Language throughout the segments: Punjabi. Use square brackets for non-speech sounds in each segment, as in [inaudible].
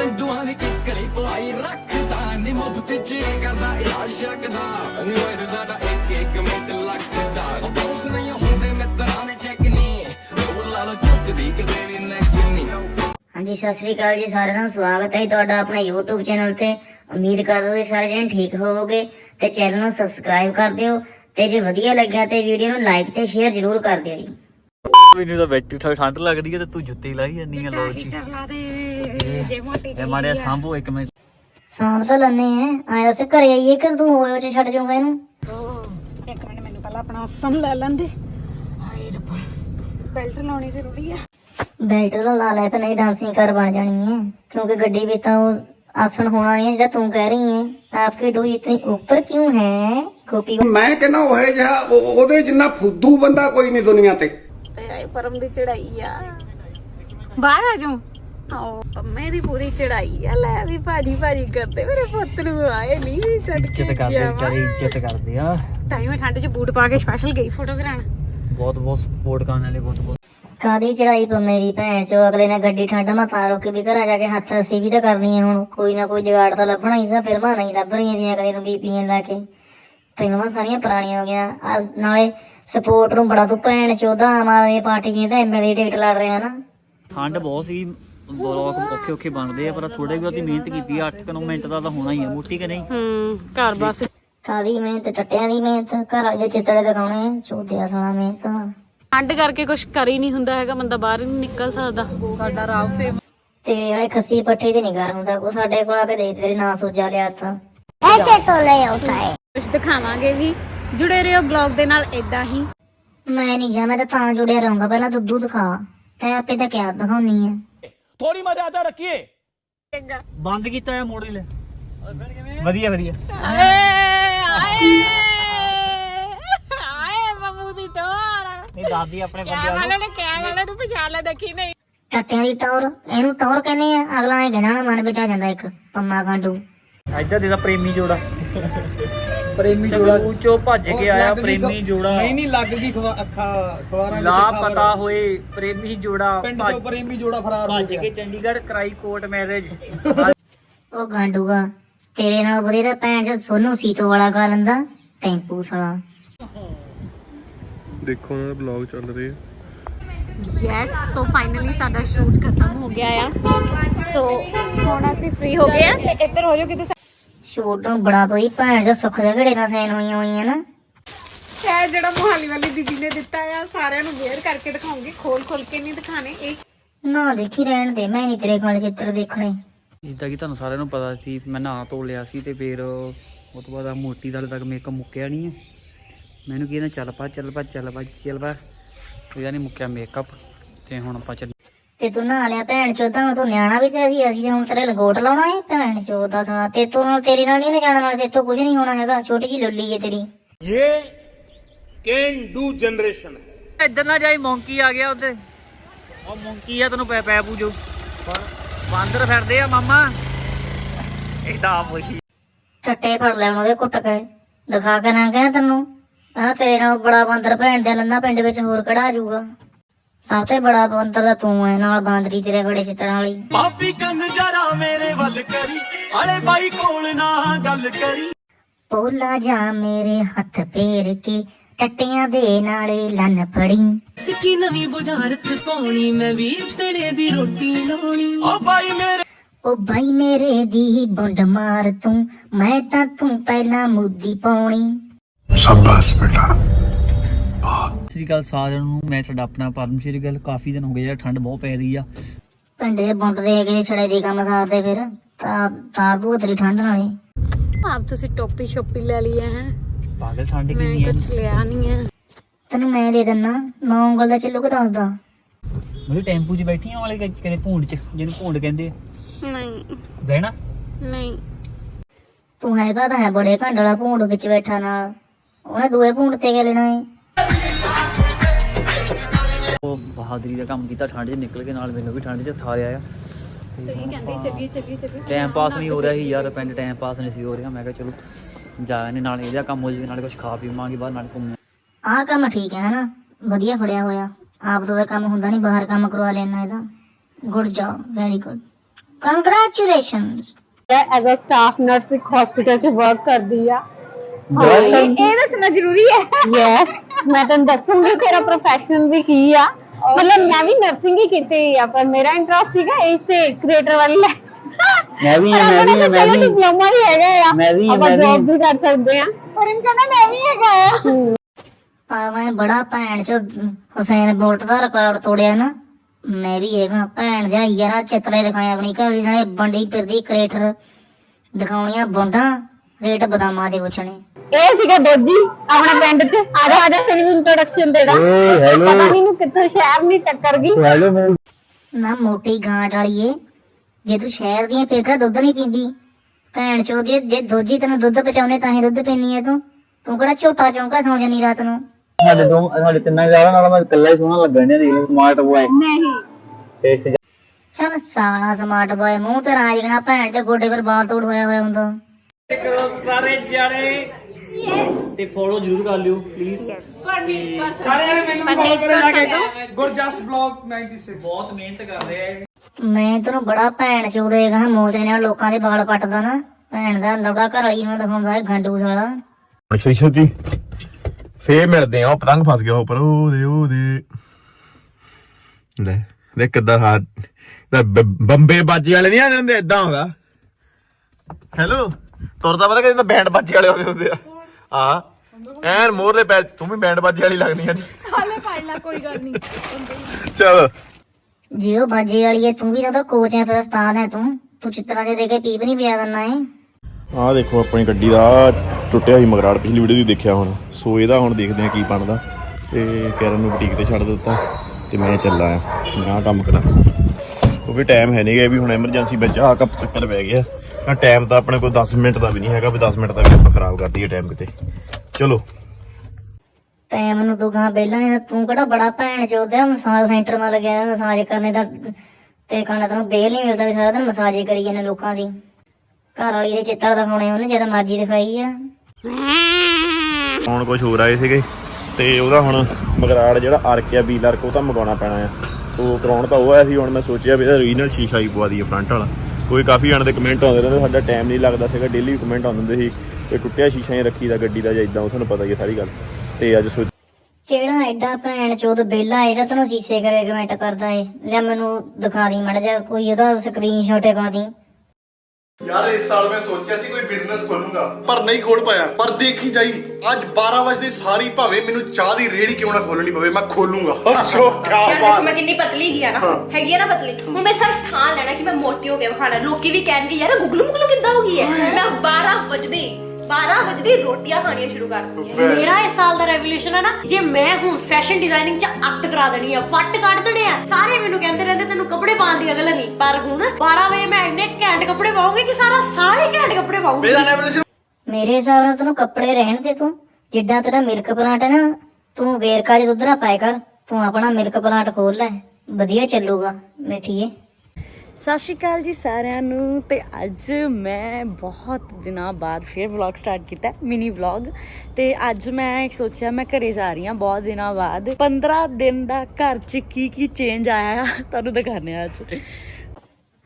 ਲੰਡੂਆਂ ਦੀ ਕਿੱਕਲੀ ਪਵਾਈ ਰੱਖਦਾ ਨੀ ਮੁਫਤ ਚ ਕਰਦਾ ਇਲਾਜ ਸ਼ੱਕਦਾ। ਨੀ ਵੈਸੇ ਸਾਡਾ ਇੱਕ ਇੱਕ ਮਿੰਟ ਲੱਗਦਾ। ਉਹ ਦੋਸ ਨਹੀਂ ਹੁੰਦੇ ਮਿੱਤਰਾਂ ਨੇ ਚੈੱਕ ਨਹੀਂ ਉਹ ਲਾ ਲੋ ਚੁੱਕਦੀ ਕਦੇ ਵੀ ਨੈਕ ਨਹੀਂ ਹਾਂਜੀ ਸਤਿ ਸ੍ਰੀ ਅਕਾਲ ਜੀ ਸਾਰਿਆਂ ਨੂੰ ਸਵਾਗਤ ਹੈ ਤੁਹਾਡਾ ਆਪਣੇ YouTube ਚੈਨਲ ਤੇ। ਉਮੀਦ ਕਰਦਾ ਕਿ ਸਾਰੇ ਜਣ ਠੀਕ ਹੋਵੋਗੇ ਤੇ ਚੈਨਲ ਨੂੰ ਸਬਸਕ੍ਰਾਈਬ ਕਰ ਦਿਓ ਤੇ ਜੇ ਵਧੀਆ ਲੱਗਿਆ ਤੇ ਵੀਡੀਓ ਨੂੰ ਲਾਈਕ ਤੇ ਸ਼ੇਅਰ ਜ਼ਰੂਰ ਕਰ ਦਿਓ ਜੀ। ਮੈਨੂੰ ਤਾਂ ਬੈਠੀ ਠੰਡ ਲੱਗਦੀ ਹੈ ਤੇ ਤੂੰ ਜੁੱਤੀ ਲਾਈ ਜਾਂਦੀ ਆ ਲੋ ਜੀ। ਇਹ ਮਾੜਿਆ ਸਾਂਭੋ ਇੱਕ ਮਿੰਟ। ਸ਼ਾਮ ਤਾਂ ਲੰਨੇ ਐ ਆਏ ਉਸੇ ਘਰੇ ਆਈਏ ਕਿ ਤੂੰ ਹੋਏ ਚ ਛੱਡ ਜਾਊਗਾ ਇਹਨੂੰ? ਇੱਕ ਮਿੰਟ ਮੈਨੂੰ ਪਹਿਲਾਂ ਆਪਣਾ ਆਸਨ ਲੈ ਲੈਂਦੇ ਹਾਏ ਰੱਬਾ ਬੈਲਟ ਲਾਉਣੀ ਜ਼ਰੂਰੀ ਆ। ਬੈਲਟ ਤਾਂ ਲਾ ਲੈ ਤੇ ਨਹੀਂ ਡਾਂਸਿੰਗ ਕਰ ਬਣ ਜਾਣੀ ਹੈ ਕਿਉਂਕਿ ਗੱਡੀ ਵਿੱਚ ਤਾਂ ਉਹ ਆਸਣ ਹੋਣਾ ਨਹੀਂ ਹੈ ਜਿਹੜਾ ਤੂੰ ਕਹਿ ਰਹੀ ਹੈ ਆਪਕੀ ਡੋਈ ਇਤਨੀ ਉੱਪਰ ਕਿਉਂ ਹੈ ਗੋਪੀ ਮੈਂ ਕਹਿੰਦਾ ਉਹ ਜਿਹਾ ਉਹ- ਉਹਦੇ ਜਿੰਨਾ ਫੁੱਦੂ ਬੰਦਾ ਕੋਈ ਨਹੀਂ ਦੁਨੀਆ ਤੇ। ਆਏ ਪਰਮ ਦੀ ਚੜਾਈ ਆ। ਬਾਹਰ ਆ ਜਾਉ ਆਓ ਪੰਮੇ ਦੀ ਪੂਰੀ ਚੜਾਈ ਆ ਲੈ ਵੀ ਭਾਜੀ ਭਾਜੀ ਕਰਦੇ ਮੇਰੇ ਪੁੱਤ ਨੂੰ ਆਏ ਨਹੀਂ ਸਦਕੇ ਇੱਜ਼ਤ ਕਰਦੇ ਵਿਚਾਰੇ ਇੱਜ਼ਤ ਕਰਦੇ ਆ। ਟਾਈਮ ਠੰਡ 'ਚ ਬੂਟ ਪਾ ਕੇ ਸਪੈਸ਼ਲ ਗਈ ਫੋਟੋ ਕਰਾਉਣ। ਬਹੁਤ ਬਹੁਤ ਸਪੋਰਟ ਕਰਨ ਵਾਲੇ ਬਹੁਤ ਬਹੁਤ। ਕਾਦੀ ਚੜਾਈ ਪਾ ਮੇਰੀ ਭੈਣ ਚੋ? ਅਗਲੇ ਨੇ ਗੱਡੀ ਠੰਡ ਮਾ ਤਾਂ ਰੋਕ ਕੇ ਵੀ ਘਰਾਂ ਜਾ ਕੇ ਹੱਥ ਅਸੀਂ ਵੀ ਤਾਂ ਕਰਨੀ ਹੈ ਹੁਣ। ਕੋਈ ਨਾ ਕੋਈ ਜੁਗਾੜ ਤਾਂ ਲੱਭਣਾ ਹੀ ਤਾਂ ਫਿਲਮਾਂ ਨਹੀਂ ਲੱਭ ਰਹੀਆਂ ਦੀਆਂ ਅਗਲੇ ਨੂੰ ਬੀਪੀਐਨ ਲਾ ਕੇ। ਫਿਲਮਾਂ ਸਾਰੀਆਂ ਪੁਰਾਣੀਆਂ ਹੋ ਗਈਆਂ। ਆਹ ਨਾਲੇ ਸਪੋਰਟ ਨੂੰ ਬੜਾ ਤੂੰ ਭੈਣ ਚੋਦਾ ਆਮ ਆਦਮੀ ਪਾਰਟੀ ਜੀ ਦਾ ਐਮਐਲਏ ਟਿਕਟ ਲੜ ਰਿਹਾ ਨਾ। ਠੰਡ ਬਹੁਤ ਸੀ। ਬਲੌਗ ਔਖੇ ਔਖੇ ਬਣਦੇ ਆ ਪਰ ਥੋੜੇ ਵੀ ਉਹਦੀ ਮਿਹਨਤ ਕੀਤੀ ਆ 8 ਮਿੰਟ ਦਾ ਤਾਂ ਹੋਣਾ ਹੀ ਆ ਮੋਟੀ ਕਿ ਨਹੀਂ? ਹੂੰ ਘਰ ਬਸ। ਕਾਦੀ ਮਿਹਨਤ ਟੱਟਿਆਂ ਦੀ ਮਿਹਨਤ ਘਰ ਵਾਲੇ ਦੇ ਚਿੱਤੜੇ ਦਿਖਾਉਣੇ ਚੋਦਿਆ ਸਾਲਾ ਮਿਹਨਤ। ਠੰਡ ਕਰਕੇ ਕੁਝ ਕਰ ਹੀ ਨਹੀਂ ਹੁੰਦਾ ਹੈਗਾ ਬੰਦਾ ਬਾਹਰ ਹੀ ਨਹੀਂ ਨਿਕਲ ਸਕਦਾ। ਸਾਡਾ ਰਾਹ ਤੇ ਤੇਰੇ ਵਾਲੇ ਖੱਸੀ ਪੱਠੇ ਤੇ ਨਹੀਂ ਘਰ ਹੁੰਦਾ ਕੋ ਸਾਡੇ ਕੋਲ ਆ ਕੇ ਦੇਖ ਤੇਰੇ ਨਾਂ ਸੋਜਾ ਲਿਆ ਤਾਂ ਕੁਝ ਦਿਖਾਵਾਂਗੇ ਵੀ ਜੁੜੇ ਰਹੋ ਬਲੌਗ ਦੇ ਨਾਲ ਇਦਾਂ ਹੀ। ਮੈਂ ਨਹੀਂ ਜਾ ਮੈਂ ਤਾਂ ਤਾਂ ਜੁੜਿਆ ਰਹੂੰਗਾ ਪਹਿਲਾਂ ਦੁੱਧੂ ਦਿਖਾ ਤੈਂ ਆਪੇ ਤਾਂ ਕਿਆ ਦਿਖਾਉਣੀ ਹੈ ਬੰਦ ਕੀਤਾ ਆ ਮੋੜ ਲੈ ਵਧੀਆ ਵਧੀਆ ਆਏ ਆਏ ਆਏ ਬਾਬੂ ਦੀ ਟੋਰ ਨਹੀਂ ਦਾਦੀ ਆਪਣੇ ਕਿਆ ਬੰਦਿਆਂ ਵਾਲੇ ਨੇ ਕਿਆ ਵਾਲੇ ਨੂੰ ਪਛਾਣ ਲੈ ਦੇਖੀ ਨਹੀਂ ਟੱਟਿਆਂ ਦੀ ਟੌਰ ਇਹਨੂੰ ਟੌਰ ਕਹਿੰਦੇ ਆ ਅਗਲਾ ਇਹ ਕਹਿੰਦਾ ਮਨ ਵਿੱਚ ਆ ਜਾਂਦਾ ਇੱਕ ਪੰਮਾ ਗਾਂਡੂ ਨੂੰ ਇੱਧਰ ਦੇ ਦਾ ਪ੍ਰੇਮੀ ਜੋੜਾ ਪ੍ਰੇਮੀ ਜੋੜਾ ਉੱਚੋ ਭੱਜ ਕੇ ਆਇਆ ਪ੍ਰੇਮੀ ਜੋੜਾ। ਨਹੀਂ ਨਹੀਂ ਲੱਗ ਗਈ ਖਵਾ- ਅੱਖਾਂ ਖਵਾਰਾਂ ਲਾ ਪਤਾ ਹੋਏ ਪ੍ਰੇਮੀ ਜੋੜਾ ਪਿੰਡ ਭੱਜ- ਚੋਂ ਪ੍ਰੇਮੀ ਜੋੜਾ ਫਰਾਰ ਹੋ ਭੱਜ ਗਿਆ। ਕੇ ਚੰਡੀਗੜ੍ਹ ਕਰਾਈ ਕੋਰਟ ਮੈਰਿਜ। [laughs] ਉਹ ਗਾਂਡੂਗਾ ਤੇਰੇ ਨਾਲ ਵਧੀਆ ਤਾਂ ਭੈਣ ਚ ਸੋਨੂ ਸੀਤੋ ਵਾਲਾ ਗਾ ਲੰਦਾ ਟੈਂਪੂ ਸਾਲਾ। ਦੇਖੋ ਉਹਨਾਂ ਦਾ ਬਲੌਗ ਚੱਲ ਰਿਹਾ ਯੈਸ ਸੋ ਫਾਈਨਲੀ ਸਾਡਾ ਸ਼ੂਟ ਖਤਮ ਹੋ ਗਿਆ ਆ। ਸੋ ਹੁਣ ਅਸੀਂ ਫ੍ਰੀ ਹੋ ਗਏ ਆ ਤੇ ਇੱਧਰ ਹੋ ਜਾਓ ਕਿਤੇ ਸ਼ੂਟ ਨੂੰ ਬੜਾ ਕੋਈ ਭੈਣ ਚ ਸੁੱਖ ਦੇ ਘੜੇ ਨਾਲ ਸੈਨ ਹੋਈਆਂ ਹੋਈਆਂ ਨਾ। ਇਹ ਜਿਹੜਾ ਮੁਹਾਲੀ ਵਾਲੀ ਦੀਦੀ ਨੇ ਦਿੱਤਾ ਆ ਸਾਰਿਆਂ ਨੂੰ ਵੇਅਰ ਕਰਕੇ ਦਿਖਾਉਂਗੀ ਖੋਲ ਖੋਲ ਕੇ ਨਹੀਂ ਦਿਖਾਣੇ ਇਹ ਨਾ ਦੇਖੀ ਰਹਿਣ ਦੇ ਮੈਂ ਨਹੀਂ ਤੇਰੇ ਕੋਲ ਚਿੱਤਰ ਦੇਖਣੇ। ਜਿੱਦਾਂ ਕਿ ਤੁਹਾਨੂੰ ਸਾਰਿਆਂ ਨੂੰ ਪਤਾ ਸੀ ਮੈਂ ਨਹਾ ਧੋ ਲਿਆ ਸੀ ਤੇ ਫਿਰ ਉਹ ਤੋਂ ਬਾਅਦ ਮੋਟੀ ਦਾ ਹਾਲੇ ਤੱਕ ਮੇਕਅਪ ਮੁੱਕਿਆ ਨਹੀਂ ਹੈ ਮੈਨੂੰ ਕੀ ਕਹਿੰਦਾ ਚੱਲ ਪਾ ਚੱਲ ਪਾ ਚੱਲ ਪਾ ਚੱਲ ਪਾ। ਇਹਦਾ ਨਹੀਂ ਮੁੱਕਿਆ ਮੇਕਅਪ ਤੇ ਹੁਣ ਆਪਾਂ ਚੱਲ ਤੇ ਤੂੰ ਨਾ ਲਿਆ ਭੈਣ ਚੋਦਾ ਹੁਣ ਤੂੰ ਨਿਆਣਾ ਵੀ ਤੇ ਅਸੀਂ ਅਸੀਂ ਹੁਣ ਤੇਰੇ ਲਗੋਟ ਲਾਉਣਾ ਹੈ ਭੈਣ ਚੋਦਾ ਸੁਣਾ ਤੇ ਤੂੰ ਨਾਲ ਤੇਰੇ ਨਾਲ ਨਹੀਂ ਜਾਣਾ ਨਾਲ ਤੇ ਤੋਂ ਕੁਝ ਨਹੀਂ ਹੋਣਾ ਹੈਗਾ ਛੋਟੀ ਜੀ ਲੁੱਲੀ ਹੈ ਤੇਰੀ। ਇੱਧਰ ਨਾ ਜਾਈ ਮੌਂਕੀ ਆ ਗਿਆ ਉੱਤੇ ਉਹ ਮੌਂਕੀ ਆ ਤੈਨੂੰ ਪੈ ਪੈ ਪੂਜੋ। ਬਾਂਦਰ ਫਿਰਦੇ ਆ ਮਾਮਾ। ਇਹਦਾ ਮੋਹੀ ਟੱਟੇ ਫੜ ਲੈ ਉਹਦੇ ਕੁੱਟ ਕੇ। ਦਿਖਾ ਕੇ ਨਾ ਕਹਿ ਤੈਨੂੰ। ਆ ਤੇਰੇ ਨਾਲ ਬੜਾ ਬਾਂਦਰ ਭੈਣ ਦੇ ਲੰਨਾ ਪਿੰਡ ਵਿੱਚ ਹੋਰ ਕਿਹੜਾ ਆ ਜਾਊਗਾ। ਸਭ ਤੋਂ ਬੜਾ ਬਾਂਦਰ ਤਾਂ ਤੂੰ ਹੈ ਨਾਲ ਬਾਂਦਰੀ ਤੇਰੇ ਬੜੇ ਚਿੱਤੜਾਂ ਵਾਲੀ। ਭਾਬੀ ਕੰਨ ਜਰਾ ਮੇਰੇ ਵੱਲ ਕਰੀ ਹਲੇ ਬਾਈ ਕੋਲ ਨਾ ਗੱਲ ਕਰੀ। ਪੋਲਾ ਜਾ ਮੇਰੇ ਹੱਥ ਪੇਰ ਕੇ ਟੱਟਿਆਂ ਦੇ ਨਾਲੇ ਲੰਨ ਫੜੀ। ਸਿੱਕੀ ਨਵੀਂ ਬੁਝਾਰਤ ਪਾਉਣੀ ਮੈਂ ਵੀ ਤੇਰੇ ਦੀ ਰੋਟੀ ਲਾਉਣੀ। ਓ ਬਾਈ ਮੇਰੇ ਉਹ ਬਾਈ ਮੇਰੇ ਦੀ ਬੁੰਡ ਮਾਰ ਤੂੰ ਮੈਂ ਤਾਂ ਤੂੰ ਪਹਿਲਾਂ ਮੁੱਦੀ ਪਾਉਣੀ। ਸਤਿ ਸ੍ਰੀ ਅਕਾਲ ਸਾਰਿਆਂ ਨੂੰ। ਮੈਂ ਤੁਹਾਡਾ ਆਪਣਾ ਪਰਮ ਸ਼੍ਰੀ ਗੱਲ। ਕਾਫੀ ਦਿਨ ਹੋ ਗਏ ਯਾਰ ਠੰਡ ਬਹੁਤ ਪੈ ਰਹੀ ਆ। ਪਿੰਡ ਦੇ ਬੁੰਡ ਦੇ ਕੇ ਛੜੇ ਦੀ ਕੰਮ ਸਾਰਦੇ ਫਿਰ। ਤਾਂ ਤਾਰ ਦੂ ਤੇਰੀ ਠੰਡ ਨਾਲੇ। ਆਪ ਤੁਸੀਂ ਟੋਪੀ ਸ਼ੋਪੀ ਲੈ ਲਈ ਹੈ। ਪਾਗਲ ਠੰਡ ਮੈਂ ਕਿੰਨੀ ਹੈ। ਕੁਝ ਲਿਆ ਨਹੀਂ ਹੈ। ਤੈਨੂੰ ਮੈਂ ਦੇ ਦਿੰਨਾ। ਨੌ ਉਂਗਲ ਦਾ ਚੱਲੂ ਕਿ ਦੱਸਦਾ। ਮੇਰੇ ਟੈਂਪੂ 'ਚ ਬੈਠੀਆਂ ਵਾਲੇ ਕਦੇ ਭੂੰਡ 'ਚ ਜਿਹਨੂੰ ਭੂੰਡ ਕਹਿੰਦੇ ਆ। ਨਹੀਂ। ਬਹਿਣਾ? ਨਹੀਂ। ਤੂੰ ਹੈਗਾ ਤਾਂ ਹੈ? ਬੜੇ ਘੰਡਲਾ ਭੂੰਡ ਵਿੱਚ ਬੈਠਾ ਨਾਲ। ਉਹਨੇ ਦੂਏ ਭੂੰਡ ਤੇ ਕੇ ਲੈਣਾ ਏ? ਉਹ ਬਹਾਦਰੀ ਦਾ ਕੰਮ ਕੀਤਾ ਠੰਡ 'ਚ ਨਿਕਲ ਕੇ ਨਾਲ ਮੈਨੂੰ ਵੀ ਠੰਡ 'ਚ ਥਾਰਿਆ ਆ ਕਹਿੰਦੇ ਚੱਲੀਏ ਚੱਲੀਏ ਚੱਲੀਏ। ਟਾਈਮ ਪਾਸ ਨਹੀਂ ਹੋ ਰਿਹਾ ਸੀ ਯਾਰ ਪਿੰਡ ਟਾਈਮ ਪਾਸ ਨਹੀਂ ਸੀ ਹੋ ਰਿਹਾ। ਮੈਂ ਕਿਹਾ ਚਲੋ ਜਾ ਨੇ ਨਾਲ ਇਹਦਾ ਕੰਮ ਹੋ ਜਾਵੇ ਨਾਲੇ ਕੁਝ ਖਾ ਪੀਵਾਂਗੇ ਬਾਹਰ ਨਾਲ ਘੁੰਮੇ ਆਹ ਕੰਮ ਠੀਕ ਹੈ ਹਨਾ ਵਧੀਆ ਫੜਿਆ ਹੋਇਆ। ਆਪ ਤੋਂ ਤਾਂ ਕੰਮ ਹੁੰਦਾ ਨਹੀਂ ਬਾਹਰ ਕੰਮ ਕਰਵਾ ਲੈਣਾ ਇਹਦਾ। Good job very good congratulations as a staff nurse ਇੱਕ ਹਸਪੀਟਲ 'ਚ ਵਰਕ ਕਰਦੀ ਆ। ਇਹ ਇਹ ਦੱਸਣਾ ਜ਼ਰੂਰੀ ਹੈ। ਯੈਸ ਮੈਂ ਤੈਨੂੰ ਦੱਸੂੰਗੀ ਤੇਰਾ ਪ੍ਰੋਫੈਸ਼ਨ ਵੀ ਕੀ ਆ। ਮਤਲਬ ਮੈਂ ਵੀ ਨਰਸਿੰਗ ਹੀ ਕੀਤੀ ਆ ਪਰ ਮੇਰਾ ਇੰਟਰਸਟ ਸੀਗਾ ਇਸ ਤੇ ਕ੍ਰੀਏਟਰ ਵਾਲੀ ਲੈ ਮੈਂ ਵੀ ਹਾਂ, ਮੈਂ ਵੀ ਹਾਂ, ਮੈਂ ਵੀ। ਡਿਪਲੋਮਾ ਹੀ ਹੈਗਾ ਆ। ਮੈਂ ਵੀ ਹਾਂ, ਆਪਾਂ ਮੈਂ ਵੀ ਜੌਬ ਵੀ ਕਰ ਸਕਦੇ ਆ। ਪਰ ਇਹਨੂੰ ਕਹਿੰਦਾ ਮੈਂ ਵੀ ਹੈਗਾ ਆ। ਪਰ ਮੈਂ ਬੜਾ ਭੈਣ ਚੋ ਹੁਸੈਨ ਬੋਲਟ ਦਾ ਰਿਕਾਰਡ ਤੋੜਿਆ ਨਾ ਮੈਂ ਵੀ ਹੈਗਾ ਭੈਣ ਦੇ ਯਾਰਾ ਚਿੱਤਰੇ ਦਿਖਾਏ ਆਪਣੀ ਘਰ ਦੀ ਨਾਲੇ ਬੰਡੀ ਫਿਰਦੀ ਕ੍ਰੇਟਰ ਦਿਖਾਉਣੀਆਂ ਬੋਂਡਾਂ ਰੇਟ ਬਦਾਮਾਂ ਦੇ ਪੁੱਛਣੇ। ਇਹ ਸੀਗਾ ਦੋਜੀ ਆਪਣੇ ਪਿੰਡ 'ਚ। ਆ ਜਾ ਆ ਜਾ ਤੈਨੂੰ ਇੰਟਰੋਡਕਸ਼ਨ ਦੇਣਾ ਪਤਾ ਨਹੀਂ ਨੂੰ ਕਿੱਥੋਂ ਸ਼ਹਿਰ ਨਹੀਂ ਟੱਕਰ ਗਈ ਹੈਲੋ ਮੈਂ ਨਾ ਮੋਟੀ ਗਾਂਟ ਵਾਲੀ ਏ ਜੇ ਤੂੰ ਸ਼ਹਿਰ ਦੀਆਂ ਪੇਕੜਾ ਦੁੱਧ ਨਹੀਂ ਪੀਂਦੀ ਭੈਣ ਚੋਦੀ ਜੇ ਦੋਜੀ ਤੈਨੂੰ ਦੁੱਧ ਪਚਾਉਣੇ ਤਾਂ ਹੀ ਦੁੱਧ ਪੀਨੀ ਐ ਤੂੰ। ਤੂੰ ਕਿਹੜਾ ਝੋਟਾ ਚੌਂਕਾ ਸੌਂ ਜਾਨੀ ਰਾਤ ਨੂੰ? ਸਾਡੇ ਦੋ ਸਾਡੇ ਤਿੰਨਾਂ ਜਾਰਾਂ ਨਾਲ ਮੈਂ ਇਕੱਲਾ ਹੀ ਸੋਹਣਾ ਲੱਗਣ ਡਿਆ ਦੇਖ ਲਓ ਸਮਾਰਟ ਬੁਆਏ ਨਹੀਂ। ਤੇ ਇਸ ਚੱਲ ਸਾਲਾ ਸਮਾਰਟ ਬॉय ਮੂੰਹ ਤੇ ਰਾਜਗਣਾ ਭੈਣ ਚ ਗੋਡੇ ਪਰ ਬਾਲ ਤੋੜ ਹੋਇਆ ਹੋਇਆ ਹੁੰਦਾ। ਕਰੋ ਸਾਰੇ ਜਾਣੇ ਤੇ ਫੋਲੋ ਜ਼ਰੂਰ ਕਰ ਲਿਓ ਪਲੀਜ਼ ਸਾਰੇ ਜਾਣੇ ਮੈਨੂੰ ਫੋਲੋ ਕਰੋ ਜਾ ਕੇ। ਗੁਰਜਸ ਬਲੌਗ 96 ਬਹੁਤ ਮਿਹਨਤ ਕਰ ਰਹੇ ਆ ਮੈਂ ਤੈਨੂੰ ਬੜਾ ਭੈਣ ਚੋਦੇ ਗਾ ਮੋਚਨੇ ਨਾਲ ਲੋਕਾਂ ਦੇ ਵਾਲ ਪੱਟਦਾ ਨਾ। ਭੈਣ ਦਾ ਲੌੜਾ ਘਰ ਵਾਲੀ ਨੂੰ ਦਿਖਾਉਂਦਾ ਹੈ ਗੰਡੂ ਸਾਲਾ ਛੇਤੀ ਛੇਤੀ ਫੇਰ ਮਿਲਦੇ ਆ ਉਹ ਪਤੰਗ ਫਸ ਗਿਆ ਉੱਪਰ। ਉਹਦੇ ਉਹਦੇ। ਲੈ ਦੇਖ ਕਿੱਦਾਂ ਹਾ ਲੈ ਬ- ਬੰਬੇ ਬਾਜੀ ਵਾਲੇ ਨਹੀਂ ਆਉਂਦੇ ਇਦਾਂ ਹੁੰਦਾ। ਹੈਲੋ? ਤੁਰਦਾ ਪਤਾ ਕਿ ਬੈਂਡ ਬਾਜੀ ਵਾਲੇ ਆਉਂਦੇ ਹੁੰਦੇ ਆ। ਆ। ਐਨ ਮੋਰਲੇ ਪੈ ਤੂੰ ਵੀ ਬੈਂਡ ਬਾਜੀ ਵਾਲੀ ਲੱਗਦੀ ਅੱਜ ਹਾਲੇ ਪੜ ਲੈ ਕੋਈ ਗੱਲ ਨਹੀਂ ਚਲੋ। ਜਿਓ ਬਾਜੇ ਵਾਲੀ ਏ ਤੂੰ ਵੀ ਤਾਂ ਕੋਚ ਹੈ ਫਿਰ ਉਸਤਾਦ ਹੈ ਤੂੰ। ਤੂੰ ਚਿੱਤਰਾਂ ਦੇ ਦੇ ਕੇ ਪੀਪ ਨਹੀਂ ਪਿਆ ਦਿੰਦਾ ਏ? ਆਹ ਦੇਖੋ ਆਪਣੀ ਗੱਡੀ ਦਾ ਟੁੱਟਿਆ ਸੀ ਮਗਰਾੜ ਪਿਛਲੀ ਵੀਡੀਓ 'ਚ ਦੇਖਿਆ ਹੁਣ। ਸੋ ਇਹਦਾ ਹੁਣ ਦੇਖਦੇ ਆ ਕੀ ਬਣਦਾ। ਤੇ ਕੈਰਨ ਨੂੰ ਬੁਟੀਕ ਤੇ ਛੱਡ ਦਿੱਤਾ ਤੇ ਮੈਂ ਚੱਲਾ ਆ। ਮੈਂ ਕੰਮ ਕਰਾਂ। ਕਿਉਂਕਿ ਟਾਈਮ ਹੈ ਨਹੀਂਗਾ ਵੀ ਹੁਣ ਐਮਰਜੈਂਸੀ ਵਿੱਚ ਆਹ ਕੱਪ ਚੱਕਰ ਪੈ ਗਿਆ। ਨਾ ਟਾਈਮ ਤਾਂ ਆਪਣੇ ਕੋਲ 10 ਮਿੰਟ ਦਾ ਵੀ ਨਹੀਂ ਹੈਗਾ ਵੀ 10 ਮਿੰਟ ਦਾ ਵੀ ਆਪਾਂ ਖਰਾਬ ਕਰ ਦਈਏ ਟਾਈਮ ਕਿਤੇ। ਚਲੋ। ਤੇ ਮੈਨੂੰ ਤੂੰ ਕਹਾ ਪਹਿਲਾਂ ਨਹੀਂ ਤੂੰ ਕਿਹੜਾ ਬੜਾ ਭੈਣ ਚੋਦਿਆ ਮਸਾਜ ਸੈਂਟਰ ਮਾ ਲੱਗਿਆ ਮਸਾਜ ਕਰਨੇ ਦਾ ਤੇ ਕਹਣਾ ਤੈਨੂੰ ਬੇਲ ਨਹੀਂ ਮਿਲਦਾ ਵੀ ਸਾਰਾ ਦਿਨ ਮਸਾਜ ਹੀ ਕਰੀ ਜਾਂਦੇ ਲੋਕਾਂ ਦੀ। ਘਰ ਵਾਲੀ ਦੇ ਚਿੱਤੜ ਦਿਖਾਉਣੇ ਉਹਨੇ ਜਦੋਂ ਮਰਜ਼ੀ ਦਿਖਾਈ ਆ। ਹੁਣ ਕੁਝ ਹੋਰ ਆਏ ਸੀਗੇ ਤੇ ਉਹਦਾ ਹੁਣ ਮਗਰਾੜ ਜਿਹੜਾ ਅਰਕ ਆ ਵੀਲ ਅਰਕ ਉਹ ਤਾਂ ਮੰਗਾਉਣਾ ਪੈਣਾ ਆ। ਸੋ ਕਰਾਉਣ ਤਾਂ ਉਹ ਆਇਆ ਸੀ ਹੁਣ ਮੈਂ ਸੋਚਿਆ ਵੀ ਇਹਦਾ ਰੀਜਨਲ ਸ਼ੀਸ਼ਾ ਹੀ ਪਵਾ ਦਈਏ ਫਰੰਟ ਵਾਲਾ। ਕੋਈ ਕਾਫੀ ਜਣ ਦੇ ਕਮੈਂਟ ਆਉਂਦੇ ਰਹਿੰਦੇ, ਸਾਡਾ ਟਾਈਮ ਨਹੀਂ ਲੱਗਦਾ ਸੀਗਾ ਡੇਲੀ ਕਮੈਂਟ ਆਉਂਦੇ ਸੀ ਤੇ ਟੁੱਟਿਆ ਸ਼ੀਸ਼ਾ ਹੀ ਰੱਖੀਦਾ, ਗੱਡੀ ਦਾ ਜਾਂ ਇਦਾਂ ਤੁਹਾਨੂੰ ਪਤਾ ਹੀ ਹੈ ਸਾਰੀ ਗੱਲ। ਤੇ ਅੱਜ ਸੋਚ ਕਿਹੜਾ ਐਡਾ ਭੈਣ ਚੋਦ ਬੇਲਾ ਜਿਹੜਾ ਤੈਨੂੰ ਸੀਸੇ ਕਰੇ ਕਮੈਂਟ ਕਰਦਾ ਏ ਲੈ ਮੈਨੂੰ ਦਿਖਾ ਦੀ ਮੜ ਜਾ ਕੋਈ ਉਹਦਾ ਸਕਰੀਨਸ਼ਾਟ ਪਾ ਦੀ। ਯਾਰ ਇਸ ਸਾਲ ਮੈਂ ਸੋਚਿਆ ਸੀ ਕੋਈ ਬਿਜ਼ਨਸ ਖੋਲੂੰਗਾ। ਪਰ ਨਹੀਂ ਖੋਲ ਪਾਇਆ। ਪਰ ਦੇਖੀ ਜਾਈ ਅੱਜ 12 ਵਜੇ ਦੀ ਸਾਰੀ ਭਾਵੇਂ ਮੈਨੂੰ ਚਾਹ ਦੀ ਰੇੜੀ ਕਿਉਂ ਨਾ ਖੋਲਣੀ ਪਵੇ ਮੈਂ ਖੋਲੂੰਗਾ। ਅੱਛੋ ਕੀ ਯਾਰ ਦੇਖੋ ਮੈਂ ਕਿੰਨੀ ਪਤਲੀ ਗਈ ਆ ਨਾ। ਹੈਗੀ ਆ ਨਾ ਪਤਲੀ। ਹੁਣ ਮੈਂ ਸਰ ਥਾਂ ਲੈਣਾ ਕਿ ਮੈਂ ਮੋਟੀ ਹੋ ਕੇ ਵਿਖਾਣਾ। ਲੋਕੀ ਵੀ ਕਹਿਣਗੇ ਯਾਰ ਗੁਗਲੂ ਮੁਗਲੂ ਕਿੱਦਾਂ ਹੋ ਗਈ ਹੈ? ਮੈਂ 12 ਵਜੇ 12 ਵਜੇ ਦੀ ਰੋਟੀਆਂ ਖਾਣੀਆਂ ਸ਼ੁਰੂ ਕਰ ਦਿੱਤੀਆਂ। ਮੇਰਾ ਇਸ ਸਾਲ ਦਾ ਰੈਵੋਲੂਸ਼ਨ ਹੈ ਨਾ ਜੇ ਮੈਂ ਹੁਣ ਫੈਸ਼ਨ ਡਿਜ਼ਾਈਨਿੰਗ ਚ ਅੱਤ ਕਰਾ ਦੇਣੀ ਆ ਫੱਟ ਕੱਢ ਦੇਣੇ ਆ ਸਾਰੇ ਮੈਨੂੰ ਕਹਿੰਦੇ ਰਹਿੰਦੇ ਤੈਨੂੰ ਕੱਪੜੇ ਪਾਉਣ ਦੀ ਅਗਲ ਨਹੀਂ। ਪਰ ਹੁਣ 12 ਵਜੇ ਮੈਂ ਇੰਨੇ ਘੈਂਟ ਕੱਪੜੇ ਪਾਉਂਗੀ ਕਿ ਸਾਰਾ ਸਾਲ ਹੀ ਘੈਂਟ ਕੱਪੜੇ ਪਾਉਂਗੀ ਮੇਰਾ ਰੈਵੋਲੂਸ਼ਨ ਮੇਰੇ ਹਿਸਾਬ ਨਾਲ ਤੈਨੂੰ ਕੱਪੜੇ ਰਹਿਣ ਦੇ ਤੂੰ। ਜਿੱਦਾਂ ਤੇਰਾ ਮਿਲਕ ਪਲਾਂਟ ਹੈ ਨਾ ਤੂੰ ਵੇਰਕਾ ਚ ਦੁੱਧ ਨਾ ਪਾਏ ਕਰ ਤੂੰ ਆਪਣਾ ਮਿਲਕ ਪਲਾਂਟ ਖੋਲ ਲੈ ਵਧੀਆ ਚੱਲੂਗਾ ਬੈਠੀਏ ਸਤਿ ਸ਼੍ਰੀ ਅਕਾਲ ਜੀ ਸਾਰਿਆਂ ਨੂੰ ਤੇ ਅੱਜ ਮੈਂ ਬਹੁਤ ਦਿਨਾਂ ਬਾਅਦ ਫਿਰ ਵਲੌਗ ਸਟਾਰਟ ਕੀਤਾ ਮਿਨੀ ਵਲੌਗ ਤੇ ਅੱਜ ਮੈਂ ਸੋਚਿਆ ਮੈਂ ਘਰੇ ਜਾ ਰਹੀ ਹਾਂ ਬਹੁਤ ਦਿਨਾਂ ਬਾਅਦ। 15 ਦਿਨ ਦਾ ਘਰ 'ਚ ਕੀ ਕੀ ਚੇਂਜ ਆਇਆ ਤੁਹਾਨੂੰ ਦਿਖਾਣੇ ਆ ਅੱਜ।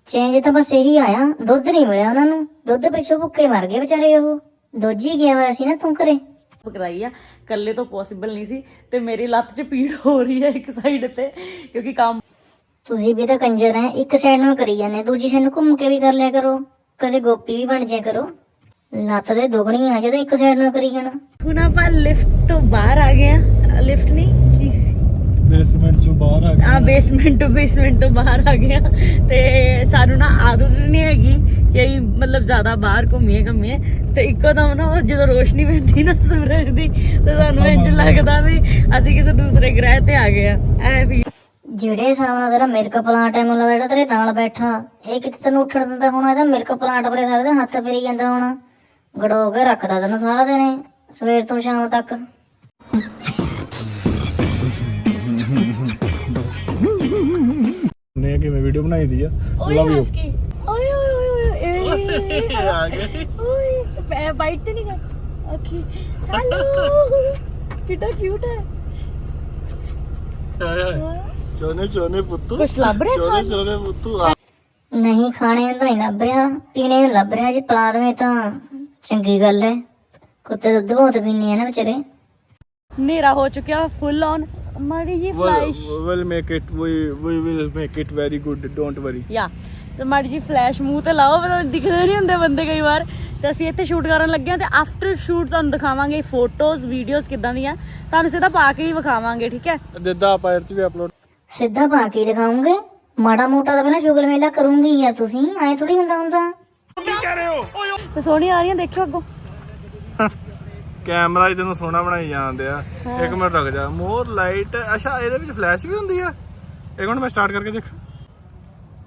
ਚੇਂਜ ਤਾਂ ਬਸ ਇਹੀ ਆਇਆ ਦੁੱਧ ਨਹੀਂ ਮਿਲਿਆ ਉਹਨਾਂ ਨੂੰ। ਦੁੱਧ ਪਿੱਛੋਂ ਭੁੱਖੇ ਮਰ ਗਏ ਵਿਚਾਰੇ ਉਹ। ਦੋਜੀ ਗਿਆ ਹੋਇਆ ਸੀ ਨਾ ਤੂੰ ਘਰੇ। ਕਰਾਈ ਆ ਇਕੱਲੇ ਤੋਂ ਪੋਸੀਬਲ ਨਹੀਂ ਸੀ ਤੇ ਮੇਰੀ ਲੱਤ 'ਚ ਪੀੜ ਹੋ ਰਹੀ ਹੈ ਇੱਕ ਸਾਈਡ ਤੇ ਕਿਉਂਕਿ ਕੰਮ ਤੁਸੀਂ ਵੀ ਤਾਂ ਕੰਜਰ ਐ ਇੱਕ ਸਾਈਡ ਨੂੰ ਕਰੀ ਜਾਂਦੇ ਦੂਜੀ ਸਾਈਡ ਨੂੰ ਘੁੰਮ ਕੇ ਵੀ ਕਰ ਲਿਆ ਕਰੋ। ਕਦੇ ਗੋਪੀ ਵੀ ਬਣ ਜਾਇਆ ਕਰੋ। ਲੱਤ ਦੇ ਦੁਗਣੀ ਆ ਜਦੋਂ ਇੱਕ ਸਾਈਡ ਨੂੰ ਕਰੀ ਜਾਣਾ। ਹੁਣ ਆਪਾਂ ਲਿਫਟ ਤੋਂ ਬਾਹਰ ਆ ਗਏ ਆ ਲਿਫਟ ਨਹੀਂ ਕੀ ਸੀ? ਬੇਸਮੈਂਟ ਚੋਂ ਬਾਹਰ ਆ ਆ ਬੇਸਮੈਂਟ ਤੋਂ ਬੇਸਮੈਂਟ ਤੋਂ ਬਾਹਰ ਆ ਗਏ ਆ ਤੇ ਸਾਨੂੰ ਨਾ ਆਦਤ ਨਹੀਂ ਹੈਗੀ ਕਿ ਅਸੀਂ ਮਤਲਬ ਜ਼ਿਆਦਾ ਬਾਹਰ ਘੁੰਮੀਏ ਘੁੰਮੀਏ। ਤੇ ਇੱਕੋ ਦਮ ਨਾ ਉਹ ਜਦੋਂ ਰੋਸ਼ਨੀ ਪੈਂਦੀ ਨਾ ਸੂਰਜ ਦੀ ਤੇ ਸਾਨੂੰ ਇੰਜ ਲੱਗਦਾ ਵੀ ਅਸੀਂ ਕਿਸੇ ਦੂਸਰੇ ਗ੍ਰਹਿ ਤੇ ਆ ਗਏ ਆ ਐ ਵੀ ਜਿਹੜੇ ਹਿਸਾਬ ਨਾਲ ਤੇਰਾ ਮਿਲਕ ਪਲਾਂਟ ਹੈ ਮੈਨੂੰ ਲੱਗਦਾ ਜਿਹੜਾ ਤੇਰੇ ਨਾਲ ਬੈਠਾ ਇਹ ਕਿਤੇ ਤੈਨੂੰ ਉੱਠਣ ਦਿੰਦਾ ਹੋਣਾ ਇਹਦਾ ਮਿਲਕ ਪਲਾਂਟ ਪਰੇ ਸਾਰਾ ਦਿਨ ਹੱਥ ਫੇਰੀ ਜਾਂਦਾ ਹੋਣਾ ਗੜੋ ਕੇ ਰੱਖਦਾ ਤੈਨੂੰ ਸਾਰਾ ਦਿਨ ਇਹ, ਸਵੇਰ ਤੋਂ ਸ਼ਾਮ ਤੱਕ ਨੇ ਕਿਵੇਂ ਵੀਡੀਓ ਬਣਾਈ ਦੀ ਆ ਹੱਸ ਕੇ ਓਏ ਓਏ ਓਏ ਓਏ ਆ ਗਏ ਓਏ ਬਾਈਟ ਤੇ ਨਹੀਂ ਕਰ ਓਕੇ ਹੈਲੋ ਕਿੱਡਾ ਕਿਊਟ ਹੈ ਸੋਨੇ ਸੋਨੇ ਪੁੱਤੂ। ਕੁਛ ਲੱਭ ਰਿਹਾ ਸੋਨੇ ਸੋਨੇ ਪੁੱਤੂ ਆ। ਨਹੀਂ ਖਾਣੇ ਅੰਦਰ ਨਹੀਂ ਲੱਭ ਰਿਹਾ। ਪੀਣੇ ਨੂੰ ਲੱਭ ਰਿਹਾ ਜੇ ਪਲਾ ਦੇਵੇਂ ਤਾਂ ਚੰਗੀ ਗੱਲ ਹੈ ਕੁੱਤੇ ਦੁੱਧ ਬਹੁਤ ਪੀਂਦੇ ਆ ਨਾ ਵਿਚਾਰੇ। ਹਨੇਰਾ ਹੋ ਚੁੱਕਿਆ ਫੁੱਲ ਔਨ ਮਾੜੀ ਜੀ flash will make it we we will make it very good don't worry ਯਾ ਤੇ ਮਾੜੀ ਜੀ ਫਲੈਸ਼ ਮੂੰਹ ਤੇ ਲਾਓ ਪਰ ਦਿਖਦੇ ਨਹੀਂ ਹੁੰਦੇ ਬੰਦੇ ਕਈ ਵਾਰ। ਤੇ ਅਸੀਂ ਇੱਥੇ ਸ਼ੂਟ ਕਰਨ ਲੱਗੇ ਹਾਂ ਤੇ ਆਫਟਰ ਸ਼ੂਟ ਤੁਹਾਨੂੰ ਦਿਖਾਵਾਂਗੇ ਫੋਟੋਜ਼ ਵੀਡੀਓਜ਼ ਕਿਦਾਂ ਦੀਆਂ। ਤੁਹਾਨੂੰ ਸਿੱਧਾ ਪਾ ਕੇ ਹੀ ਵਿਖਾਵਾਂਗੇ ਠੀਕ ਹੈ? ਜਿੱਦਾਂ ਆਪਾਂ ਇਹ ਵੀ ਅਪਲੋਡ ਸਿੱਧਾ ਪਾ ਕੇ ਦਿਖਾਉਂਗੇ। ਮਾੜਾ ਮੋਟਾ ਤਾਂ ਬਿਨਾ ਸ਼ੁਗਰ ਮੇਲਾ ਕਰੂੰਗੀ ਯਾਰ ਤੁਸੀਂ ਐ ਥੋੜੀ ਹੁੰਦਾ ਹੁੰਦਾ। ਤੇ ਸੋਹਣੀ ਆ ਰਹੀਆਂ ਦੇਖਿਓ ਅੱਗੋਂ। ਕੈਮਰਾ ਹੀ ਤੈਨੂੰ ਸੋਹਣਾ ਬਣਾਈ ਜਾਂਦੇ ਆ ਇੱਕ ਮਿੰਟ ਰੁਕ ਜਾ। ਮੋਰ ਲਾਈਟ ਅੱਛਾ ਇਹਦੇ ਵਿੱਚ ਫਲੈਸ਼ ਵੀ ਹੁੰਦੀ ਆ। ਇੱਕ ਮਿੰਟ ਮੈਂ ਸਟਾਰਟ ਕਰਕੇ ਦੇਖ।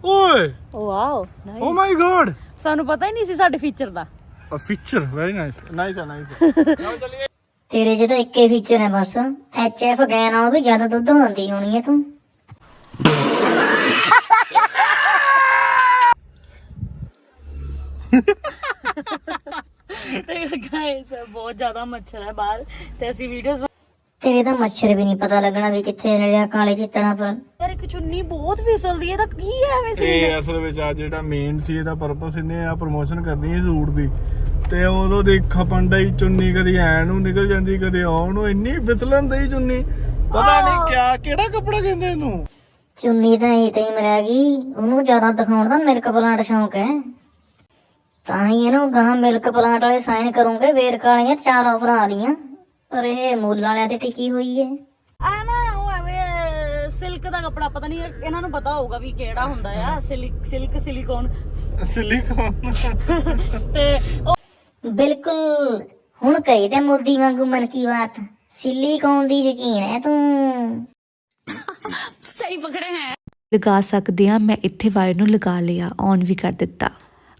ਓਏ! ਵਾਓ ਓ ਮਾਈ ਗॉड ਸਾਨੂੰ ਪਤਾ ਹੀ ਨਹੀਂ ਸੀ ਸਾਡੇ ਫੀਚਰ ਦਾ। ਅ ਫੀਚਰ ਵੈਰੀ ਨਾਈਸ ਨਾਈਸ ਆ ਨਾਈਸ [laughs] ਤੇਰੇ ਜਿਹਦਾ ਇੱਕੇ ਫੀਚਰ ਹੈ ਬਸ। ਐਚ ਐਫ ਗੈ ਨਾਲੋਂ ਵੀ ਜ਼ਿਆਦਾ ਦੁੱਧ ਹੁੰਦੀ ਹੋਣੀ ਹੈ ਤੂੰ। ਤੇ ਗਾਇਸ ਬਹੁਤ ਜ਼ਿਆਦਾ ਮੱਛਰ ਹੈ ਬਾਹਰ ਤੇ ਅਸੀਂ ਵੀਡੀਓਜ਼ ਤੇਰੇ ਤਾਂ ਮੱਛਰ ਵੀ ਨਹੀਂ ਪਤਾ ਲੱਗਣਾ ਵੀ ਕਿੱਥੇ ਰਲਿਆ ਕਾਲੇ ਚਿੱਤਣਾ ਪਰ। ਯਾਰ ਇੱਕ ਚੁੰਨੀ ਬਹੁਤ ਫਿਸਲਦੀ ਹੈ ਇਹਦਾ ਕੀ ਹੈ ਵੈਸੇ ਇਹ ਅਸਲ ਵਿੱਚ ਆ ਜਿਹੜਾ ਮੇਨ ਸੀ ਇਹਦਾ ਪਰਪਸ ਇਹਨੇ ਆ ਪ੍ਰੋਮੋਸ਼ਨ ਕਰਨੀ ਸੀ ਸੂਟ ਦੀ। ਤੇ ਉਦੋਂ ਦੇਖਾ ਪੰਡਾ ਹੀ ਚੁੰਨੀ ਕਦੀ ਐ ਨੂੰ ਨਿਕਲ ਜਾਂਦੀ ਕਦੇ ਆਉਣ ਨੂੰ ਇੰਨੀ ਫਿਸਲਣ ਦੀ ਚੁੰਨੀ। ਪਤਾ ਨਹੀਂ ਕਿਆ ਕਿਹੜਾ ਕੱਪੜਾ ਕਹਿੰਦੇ ਇਹਨੂੰ? ਚੁੰਨੀ ਤਾਂ ਇਹ ਤੇ ਹੀ ਮਰਿਆ ਗਈ। ਉਹਨੂੰ ਜ਼ਿਆਦਾ ਦਿਖਾਉਣ ਦਾ ਮਿਲਕ ਪਲਾਂਟ ਸ਼ੌਂਕ ਹੈ। ਤਾਂ ਹੀ ਇਹਨੂੰ ਗਾਂ ਮਿਲਕ ਪਲਾਂਟ ਵਾਲੇ ਸਾਈਨ ਕਰੂੰਗੇ ਵੇਰਕ ਵਾਲੀਆਂ ਚਾਰ ਆਫਰਾਂ ਆ ਰਹੀਆਂ ਪਰ ਇਹ ਮੁੱਲ ਵਾਲਿਆਂ ਤੇ ਟਿਕੀ ਹੋਈ ਹੈ। ਆ ਨਾ ਉਹ ਐਵੇਂ ਸਿਲਕ ਦਾ ਕੱਪੜਾ ਪਤਾ ਨਹੀਂ ਇਹਨਾਂ ਨੂੰ ਪਤਾ ਹੋਊਗਾ ਵੀ ਕਿਹੜਾ ਹੁੰਦਾ ਆ ਸਿਲਿਕ ਸਿਲਕ ਸਿਲੀਕੋਨ। ਸਿਲੀਕੋਨ। ਤੇ ਬਿਲਕੁਲ ਹੁਣ ਕਹੀ ਤੇ ਮੋਦੀ ਵਾਂਗੂ ਮਨ ਕੀ ਬਾਤ। ਸਿਲੀਕੌਨ ਦੀ ਯਕੀਨ ਹੈ ਤੂੰ। ਲਗਾ ਸਕਦੇ ਆ ਮੈਂ ਇੱਥੇ ਵਾਇਰ ਨੂੰ ਲਗਾ ਲਿਆ ਔਨ ਵੀ ਕਰ ਦਿੱਤਾ।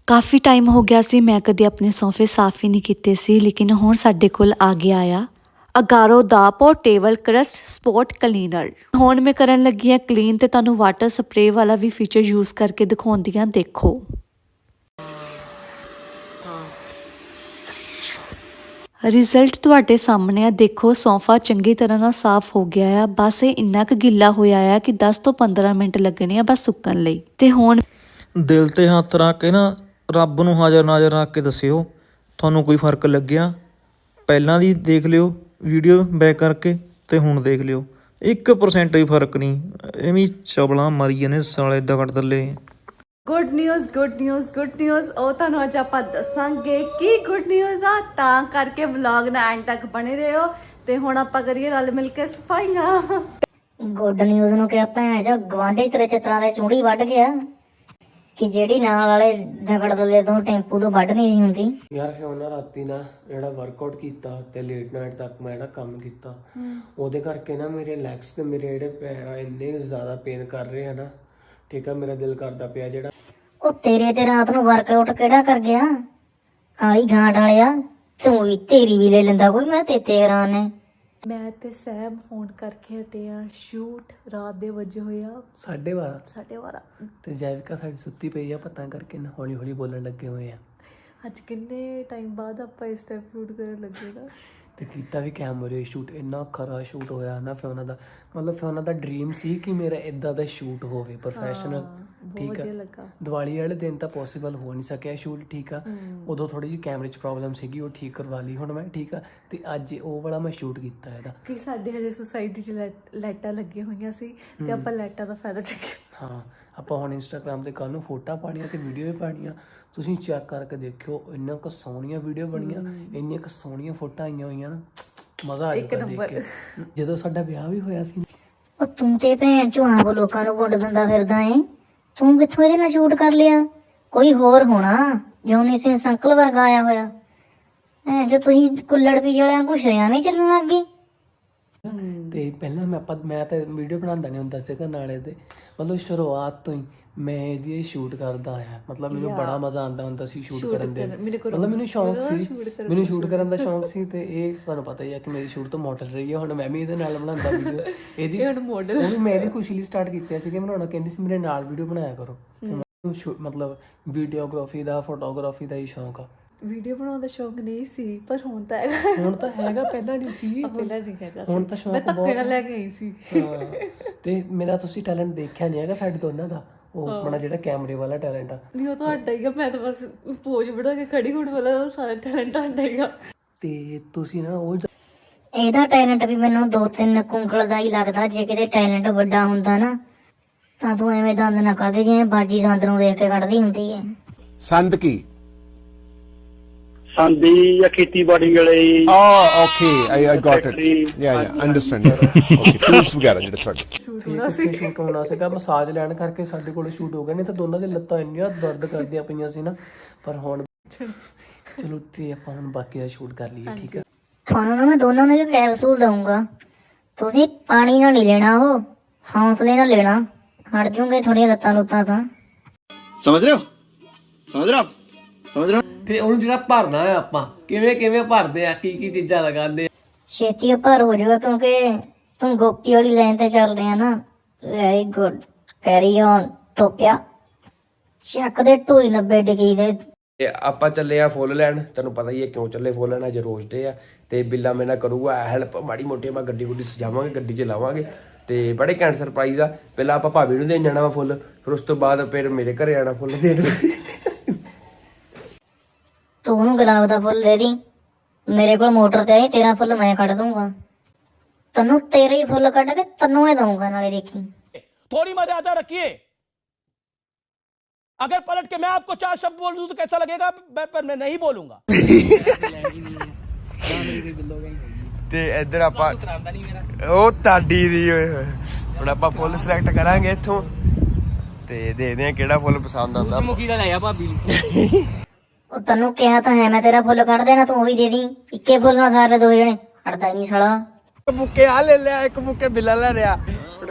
ਕਾਫੀ ਟਾਈਮ ਹੋ ਗਿਆ ਸੀ ਮੈਂ ਕਦੇ ਆਪਣੇ ਸੋਫੇ ਸਾਫ਼ ਹੀ ਨਹੀਂ ਕੀਤੇ ਸੀ ਲੇਕਿਨ ਹੁਣ ਸਾਡੇ ਕੋਲ ਆ ਗਿਆ ਆ। ਅਗਾਰੋ ਦਾ ਪੋਰਟੇਬਲ ਕਰਸਟ ਸਪੋਰਟ ਕਲੀਨਰ ਹੁਣ ਮੈਂ ਕਰਨ ਲੱਗੀ ਆ ਕਲੀਨ ਤੇ ਤੁਹਾਨੂੰ ਵਾਟਰ ਸਪਰੇ ਵਾਲਾ ਵੀ ਫੀਚਰ ਯੂਜ਼ ਕਰਕੇ ਦਿਖਾਉਂਦੀ ਆ ਦੇਖੋ। ਰਿਜ਼ਲਟ ਤੁਹਾਡੇ ਸਾਹਮਣੇ ਆ। ਦੇਖੋ, ਸੌਂਫਾ ਚੰਗੀ ਤਰ੍ਹਾਂ ਨਾਲ ਸਾਫ਼ ਹੋ ਗਿਆ ਆ। ਬਸ ਇਹ ਇੰਨਾ ਕੁ ਗਿੱਲਾ ਹੋਇਆ ਆ ਕਿ 10 ਤੋਂ 15 ਮਿੰਟ ਲੱਗਣੇ ਆ ਬਸ ਸੁੱਕਣ ਲਈ। ਤੇ ਹੁਣ ਦਿਲ ਤੇ ਹੱਥ ਰੱਖ ਕੇ ਨਾ ਰੱਬ ਨੂੰ ਹਾਜ਼ਰ ਨਾਜ਼ਰ ਰੱਖ ਕੇ ਦੱਸਿਓ, ਤੁਹਾਨੂੰ ਕੋਈ ਫ਼ਰਕ ਲੱਗਿਆ? ਪਹਿਲਾਂ ਦੀ ਦੇਖ ਲਿਓ ਵੀਡੀਓ ਬੈਕ ਕਰਕੇ ਤੇ ਹੁਣ ਦੇਖ ਲਿਓ। 1% ਵੀ ਫ਼ਰਕ ਨਹੀਂ। ਐਵੇਂ ਚਬਲਾਂ ਮਾਰੀ ਜਾਂਦੇ ਸਾਲੇ ਦਗੜ ਦੱਲੇ। Good news good news good news ਉਹ ਤੁਹਾਨੂੰ ਅੱਜ ਆਪਾਂ ਦੱਸਾਂਗੇ ਕੀ ਗੁੱਡ ਨਿਊਜ਼ ਆ। ਤਾਂ ਕਰਕੇ ਵਲੌਗ ਨਾ ਐਂਡ ਤੱਕ ਬਣੇ ਰਹੋ ਤੇ ਹੁਣ ਆਪਾਂ ਕਰੀਏ ਰਲ ਮਿਲ ਕੇ ਸਫਾਈਆਂ। ਗੁੱਡ ਨਿਊਜ਼ ਨੂੰ ਕਿਹਾ ਭੈਣ ਜੋ ਗਵਾਂਢੀ ਤੇਰੇ ਚਿੱਤਰਾਂ ਦੇ ਚੂੜੀ ਵੱਢ ਗਿਆ। ਕਿ ਜਿਹੜੀ ਨਾਲ ਵਾਲੇ ਝਗੜ ਦਲੇ ਤੋਂ ਟੈਂਪੂ ਤੋਂ ਵੱਢ ਨਹੀਂ ਸੀ ਹੁੰਦੀ। ਯਾਰ ਫਿਰ ਉਹਨਾਂ ਰਾਤੀ ਨਾ ਜਿਹੜਾ ਵਰਕਆਊਟ ਕੀਤਾ ਤੇ ਲੇਟ ਨਾਈਟ ਤੱਕ ਮੈਂ ਜਿਹੜਾ ਕੰਮ ਕੀਤਾ ਉਹਦੇ ਕਰਕੇ ਨਾ ਮੇਰੇ ਲੈਗਸ ਤੇ ਮੇਰੇ ਜਿਹੜੇ ਪੈਰ ਆ ਇੰਨੇ ਜ਼ਿਆਦਾ ਪੇਨ ਕਰ ਰਹੇ ਆ ਨਾ। ਠੀਕ ਆ ਮੇਰਾ ਦਿਲ ਕਰਦਾ ਪਿਆ ਜਿਹੜਾ ਉਹ ਤੇਰੇ ਤੇ ਰਾਤ ਨੂੰ ਵਰਕਆਊਟ ਕਿਹੜਾ ਕਰ ਗਿਆ? ਕਾਲੀ ਘਾਟ ਵਾਲਿਆ ਤੂੰ ਵੀ ਤੇਰੀ ਵੀ ਲੈ ਲੈਂਦਾ ਕੋਈ ਮੈਂ ਤੇ ਤੇ ਹੈਰਾਨ ਨੇ ਮੈਂ ਤੇ ਸੈਮ ਫੋਨ ਕਰਕੇ ਹਟੇ ਆ ਸ਼ੂਟ ਰਾਤ ਦੇ ਵਜੇ ਹੋਏ ਆ। 12:30 ਸਾਡੇ ਵਾਰਾ ਤੇ ਜੈਵਿਕਾ ਸਾਡੀ ਸੁੱਤੀ ਪਈ ਆ ਪਤਾ ਕਰਕੇ ਨਾ ਹੌਲੀ ਹੌਲੀ ਬੋਲਣ ਲੱਗੇ ਹੋਏ ਆ। ਅੱਜ ਕਿੰਨੇ ਟਾਈਮ ਬਾਅਦ ਆਪਾਂ ਇਸ ਟਾਈਮ ਸ਼ੂਟ ਕਰਨ ਲੱਗੇ ਨਾ? ਤੇ ਕੀਤਾ ਵੀ ਕੈਮਰੇ ਸ਼ੂਟ ਇੰਨਾ ਖਰਾ ਸ਼ੂਟ ਹੋਇਆ ਨਾ ਫਿਰ ਉਹਨਾਂ ਦਾ ਮਤਲਬ ਫਿਰ ਉਹਨਾਂ ਦਾ ਡ੍ਰੀਮ ਸੀ ਕਿ ਮੇਰਾ ਇਦਾਂ ਦਾ ਸ਼ੂਟ ਹੋਵੇ ਪ੍ਰੋਫੈਸ਼ਨਲ ਠੀਕ ਆ। ਦੀਵਾਲੀ ਵਾਲੇ ਦਿਨ ਤਾਂ ਪੋਸੀਬਲ ਹੋ ਨਹੀਂ ਸਕਿਆ ਸ਼ੂਟ ਠੀਕ ਆ। ਉਦੋਂ ਥੋੜੀ ਜਿਹੀ ਕੈਮਰੇ 'ਚ ਪ੍ਰੋਬਲਮ ਸੀਗੀ ਉਹ ਠੀਕ ਕਰਵਾ ਲਈ ਹੁਣ ਮੈਂ ਠੀਕ ਆ। ਤੇ ਅੱਜ ਉਹ ਵਾਲਾ ਮੈਂ ਸ਼ੂਟ ਕੀਤਾ ਇਹਦਾ। ਕਿ ਸਾਡੇ ਹਜੇ ਸੁਸਾਇਟੀ 'ਚ ਲਾਈਟ- ਲੱਗੀਆਂ ਹੋਈਆਂ ਸੀ ਤੇ ਆਪਾਂ ਲਾਈਟਾਂ ਦਾ ਫਾਇਦਾ ਚੱਕਿਆ। ਹਾਂ ਆਪਾਂ ਹੁਣ ਇੰਸਟਾਗ੍ਰam ਤੇ ਕੱਲ ਨੂੰ ਫੋਟੋ ਪਾਣੀਆਂ ਤੇ ਵੀਡੀਓ ਵੀ ਪਾਣੀਆਂ ਤੁਸੀਂ ਚੈੱਕ ਕਰਕੇ ਦੇਖਿਓ ਇੰਨਾ ਕੁ ਸੋਹਣੀਆਂ ਵੀਡੀਓ ਬਣੀਆਂ ਇੰਨੀਆਂ ਕੁ ਸੋਹਣੀਆਂ ਫੋਟੋ ਆਈਆਂ ਹੋਈਆਂ ਨਾ ਮਜ਼ਾ ਆ ਜਾਊਗਾ ਦੇਖ ਕੇ। ਜਦੋਂ ਸਾਡਾ ਵਿਆਹ ਵੀ ਹੋਇਆ ਸੀ ਉਹ ਤੂੰ ਤੇ ਭੈਣ ਚੋਂ ਆਪ ਲੋਕਾਂ ਨੂੰ ਵੰਡ ਦਿੰਦਾ ਫਿਰਦਾ ਏ। ਤੂੰ ਕਿੱਥੋਂ ਇਹਦੇ ਨਾਲ ਸ਼ੂਟ ਕਰ ਲਿਆ? ਕੋਈ ਹੋਰ ਹੋਣਾ ਜੋਨੀ ਸਿੰਘ ਸੰਕਲ ਵਰਗਾ ਆਇਆ ਹੋਇਆ। ਐ ਜੋ ਤੁਸੀਂ ਕੁੱਲੜ ਵੀ ਜਲਿਆਂ ਘੁਸ਼ਰਿਆਂ ਨਹੀਂ ਚੱਲਣ ਲੱਗ ਗਏ। ਤੇ ਪਹਿਲਾਂ ਮੈਂ ਆਪਾਂ ਮੈਂ ਤਾਂ ਵੀਡੀਓ ਬਣਾਉਂਦਾ ਨਹੀਂ ਹੁੰਦਾ ਸੀਗਾ ਨਾਲੇ ਤੇ। ਮਤਲਬ ਸ਼ੁਰੂਆਤ ਤੋਂ ਹੀ। ਮੈਂ ਇਹਦੀ ਸ਼ੂਟ ਕਰਦਾ ਆਇਆ। ਮਤਲਬ ਮੈਨੂੰ ਬੜਾ ਮਜ਼ਾ ਆਉਂਦਾ ਹੁੰਦਾ ਸੀ ਸ਼ੂਟ ਕਰਨ ਦੇ। ਮਤਲਬ ਮੈਨੂੰ ਸ਼ੌਂਕ ਸੀ। ਮੈਨੂੰ ਸ਼ੂਟ ਕਰਨ ਦਾ ਸ਼ੌਂਕ ਸੀ ਤੇ ਇਹ ਤੁਹਾਨੂੰ ਪਤਾ ਹੀ ਆ ਕਿ ਮੇਰੀ ਸ਼ੂਟ ਤੋਂ ਮਾਡਲ ਰਹੀ ਹੈ ਹੁਣ ਮੈਂ ਵੀ ਇਹਦੇ ਨਾਲ ਬਣਾਉਂਦਾ ਵੀਡੀਓ [laughs] ਇਹਦੀ ਹੁਣ ਮਾਡਲ ਉਹ ਵੀ ਮੈਂ ਇਹਦੀ ਖੁਸ਼ੀ ਲਈ ਸਟਾਰਟ ਕੀਤਾ ਸੀ ਕਿ ਬਣਾਉਣਾ ਕਹਿੰਦੀ ਸੀ ਮੇਰੇ ਨਾਲ ਵੀਡੀਓ ਬਣਾਇਆ ਕਰੋ। ਮਤਲਬ ਵੀਡੀਓਗ੍ਰਾਫੀ ਦਾ ਫੋਟੋਗ੍ਰਾਫੀ ਦਾ ਹੀ ਸ਼ੌਂਕ ਆ। ਵੀਡੀਓ ਬਣਾਉਣ ਦਾ ਸ਼ੌਂਕ ਨਹੀਂ ਸੀ ਪਰ ਹੁਣ ਤਾਂ ਹੈਗਾ। ਹੁਣ ਤਾਂ ਹੈਗਾ ਪਹਿਲਾਂ ਨਹੀਂ ਸੀ। ਪਹਿਲਾਂ ਨਹੀਂ ਹੈਗਾ ਹੁਣ ਤਾਂ ਸ਼ੌਂਕ ਮੈਂ ਧੱਕੇ ਨਾਲ ਲੈ ਕੇ ਆਈ ਸੀ। ਤੇ ਮੇਰਾ ਤੁਸੀਂ ਟੈਲੈਂਟ ਦੇਖਿਆ ਨਹੀਂ ਹੈਗਾ ਸਾਡੇ ਦੋਨਾਂ ਦਾ। ਉਹ ਆਪਣਾ ਜਿਹੜਾ ਕੈਮਰੇ ਵਾਲਾ ਟੈਲੈਂਟ ਆ। ਨਹੀਂ ਉਹ ਤੁਹਾਡਾ ਹੀਗਾ ਮੈਂ ਤਾਂ ਬਸ ਪੋਜ ਬਣਾ ਕੇ ਖੜੀ ਹੋਣ ਵਾਲਾ ਉਹ ਸਾਰਾ ਟੈਲੈਂਟ ਤੁਹਾਡਾ ਹੀਗਾ ਤੇ ਤੁਸੀਂ ਨਾ ਉਹ ਇਹਦਾ ਟੈਲੈਂਟ ਵੀ ਮੈਨੂੰ ਦੋ ਤਿੰਨ ਕੁੰਕਲ ਦਾ ਹੀ ਲੱਗਦਾ ਜੇ ਕਿਤੇ ਟੈਲੈਂਟ ਵੱਡਾ ਹੁੰਦਾ ਨਾ ਤਾਂ ਤੂੰ ਐਵੇਂ ਦੰਦ ਨਾ ਕਰਦੇ ਜਿਵੇਂ ਬਾਜੀ ਸੰਦ ਨੂੰ ਦੇਖ ਕੇ ਕੱਢਦੀ ਹੁੰਦੀ ਹੈ। ਸੰਦ ਕੀ? ਸੰਦੀ ਜਾਂ ਖੇਤੀਬਾੜੀ ਵਾਲੇ Oh, okay. I, I got it. Yeah, yeah. Understand. okay. Tools ਵਗੈਰਾ ਜਿਹੜੇ ਤੁਹਾਡੇ ਉੱਥੇ ਸ਼ੂਟ ਹੋਣਾ ਸੀਗਾ ਮਸਾਜ ਲੈਣ ਕਰਕੇ ਸਾਡੇ ਕੋਲ ਸ਼ੂਟ ਹੋ ਗਿਆ ਨਹੀਂ ਤਾਂ ਦੋਨਾਂ ਦੇ ਲੱਤਾਂ ਇੰਨੀਆਂ ਦਰਦ ਕਰਦੀਆਂ ਪਈਆਂ ਸੀ ਨਾ ਪਰ ਹੁਣ ਚਲੋ ਤੇ ਆਪਾਂ ਹੁਣ ਬਾਕੀ ਦਾ ਸ਼ੂਟ ਕਰ ਲਈਏ ਠੀਕ ਹੈ ਤੁਹਾਨੂੰ ਨਾ ਮੈਂ ਦੋਨਾਂ ਨੂੰ ਇੱਕ ਕੈਪਸੂਲ ਦਊਂਗਾ ਤੁਸੀਂ ਪਾਣੀ ਨਾਲ ਨਹੀਂ ਲੈਣਾ ਉਹ ਹੌਸਲੇ ਨਾਲ ਲੈਣਾ ਹਟ ਜੂਗੇ ਥੋੜੀਆਂ ਲੱਤਾਂ ਲੁੱਤਾਂ ਤਾਂ ਸਮਝ ਰਹੇ ਹੋ ਸਮਝ ਰਹੇ ਹੋ ਸਮਝ ਰਹੇ ਹੋ ਤੇ ਉਹਨੂੰ ਜਿਹੜਾ ਭਰਨਾ ਹੈ ਆਪਾਂ ਕਿਵੇਂ ਕਿਵੇਂ ਭਰਦੇ ਆ ਕੀ ਕੀ ਚੀਜ਼ਾਂ ਲਗਾਉਂਦੇ ਆ। ਛੇਤੀ ਭਰ ਹੋ ਜਾਊਗਾ ਕਿਉਂਕਿ ਤੂੰ ਗੋਪੀ ਵਾਲੀ ਲਾਈਨ ਤੇ ਚੱਲ ਰਿਹਾ ਨਾ ਵੈਰੀ ਗੁੱਡ ਕੈਰੀ ਔਨ ਟੋਪਿਆ ਚੱਕ ਦੇ ਢੂਈ 90 ਡਿਗਰੀ ਦੇ। ਤੇ ਆਪਾਂ ਚੱਲੇ ਆ ਫੁੱਲ ਲੈਣ ਤੈਨੂੰ ਪਤਾ ਹੀ ਹੈ ਕਿਉਂ ਚੱਲੇ ਫੁੱਲ ਲੈਣ ਅੱਜ ਰੋਜ਼ ਡੇ ਆ। ਤੇ ਬਿੱਲਾ ਮੇਰੇ ਨਾਲ ਕਰੂਗਾ ਹੈਲਪ ਮਾੜੀ ਮੋਟੀ ਆਪਾਂ ਗੱਡੀ ਗੁੱਡੀ ਸਜਾਵਾਂਗੇ ਗੱਡੀ 'ਚ ਲਾਵਾਂਗੇ। ਤੇ ਬੜੇ ਕੈਂਟ ਸਰਪ੍ਰਾਈਜ਼ ਆ। ਪਹਿਲਾਂ ਆਪਾਂ ਭਾਬੀ ਨੂੰ ਦੇਣ ਜਾਣਾ ਵਾ ਫੁੱਲ ਫਿਰ ਉਸ ਤੋਂ ਬਾਅਦ ਫਿਰ ਮੇਰੇ ਘਰੇ ਆਣਾ ਫੁੱਲ ਦੇਣ। ਤੂੰ ਉਹਨੂੰ ਗੁਲਾਬ ਦਾ ਫੁੱਲ ਦੇ ਦੀ ਮੇਰੇ ਕੋਲ ਮੋਟਰ ਤੇ ਆਈ ਤੇਰਾ ਫੁੱਲ ਮੈਂ ਕੱਢ ਦੂੰਗਾ ਤੈਨੂੰ ਤੇਰੇ ਹੀ ਫੁੱਲ ਕੱਢ ਕੇ ਤੈਨੂੰ ਹੀ ਦਊਂਗਾ ਨਾਲੇ ਦੇਖੀ थोड़ी मर्यादा रखिए अगर पलट के मैं आपको चार शब्द बोल दूं तो कैसा लगेगा मैं पर मैं नहीं बोलूंगा ਤੇ ਇੱਧਰ ਆਪਾਂ ਉਹ ਤਾਡੀ ਦੀ ਓਏ ਹੋਏ ਹੁਣ ਆਪਾਂ ਫੁੱਲ ਸਿਲੈਕਟ ਕਰਾਂਗੇ ਇੱਥੋਂ ਤੇ ਦੇਖਦੇ ਆ ਕਿਹੜਾ ਫੁੱਲ ਪਸੰਦ ਆਉਂਦਾ ਮੁਖੀ ਦਾ ਲੈ ਆ ਭਾਬੀ ਨੂੰ ਉਹ ਤੈਨੂੰ ਕਿਹਾ ਤਾਂ ਹੈ ਮੈਂ ਤੇਰਾ ਫੁੱਲ ਕੱਢ ਦੇਣਾ ਤੂੰ ਉਹੀ ਦੇ ਦੀ। ਇੱਕੇ ਫੁੱਲ ਨਾਲ ਸਾਰੇ ਦੋ ਜਣੇ। ਹਟਦਾ ਨਹੀਂ ਸਾਲਾ। ਇੱਕ ਬੁੱਕੇ ਆ ਲੈ ਲਿਆ ਇੱਕ ਬੁੱਕੇ ਬਿੱਲਾ ਲੈ ਰਿਹਾ।